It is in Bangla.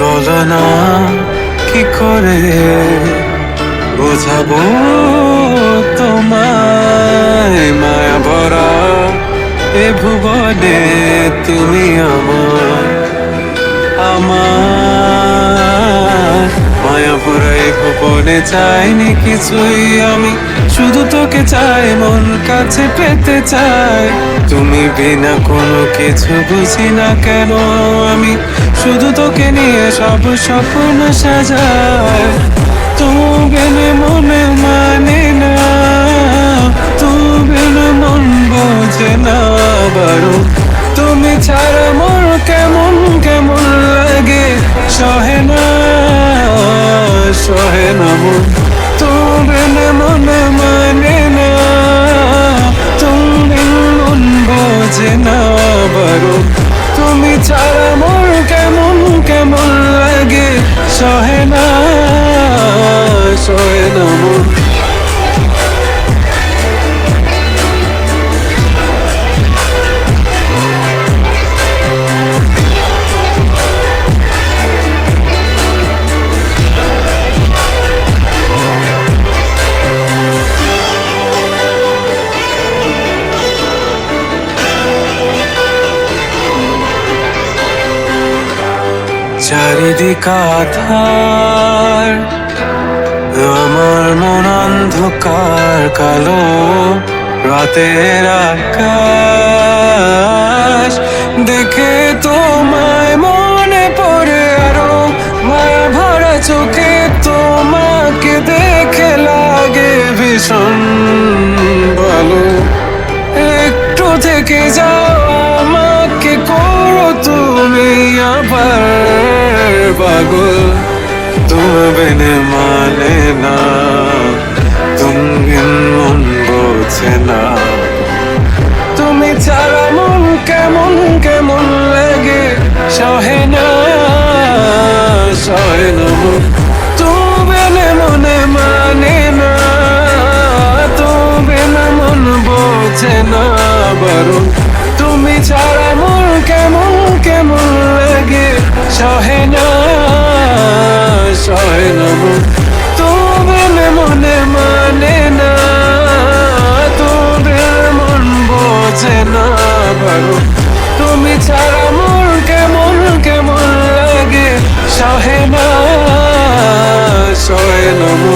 বলো না কি করে বোঝাবো তোমায়? তুমি আমার আমার মায়া এ ভুবনে চাইনি কিছুই আমি। শুধু তোকে চাই, মন কাছে পেতে চাই। তুমি বিনা কোনো কিছু বুঝি না কেন আমি। শুধু তোকে নিয়ে সব স্বপ্ন সাজায় তুমি মনে মানে সহে না চারিদিক আধার, আমার মন অন্ধকার, কালো রাতের আকাশ। দেখে তোমায় মনে পড়ে আরও মায়া ভরা চোখে, তোমাকে দেখে লাগে ভীষণ ভালো। একটু থেকে যাও। পাগল, তুমি বিনে মানে না। তুমি মন বোঝে না। তুমি ছাড়া মন কেমন কেমন লাগে? সহে না সহে না মন। মনে না। তুমি মন বোঝে না তুমি ছাড়া মন কেমন কেমন লাগে? সহে না। সহে তো না মনে মানে না তুমি মন বোঝে না ভালো তুমি ছাড়া মন কেমন কেমন লাগে সহে না সহে না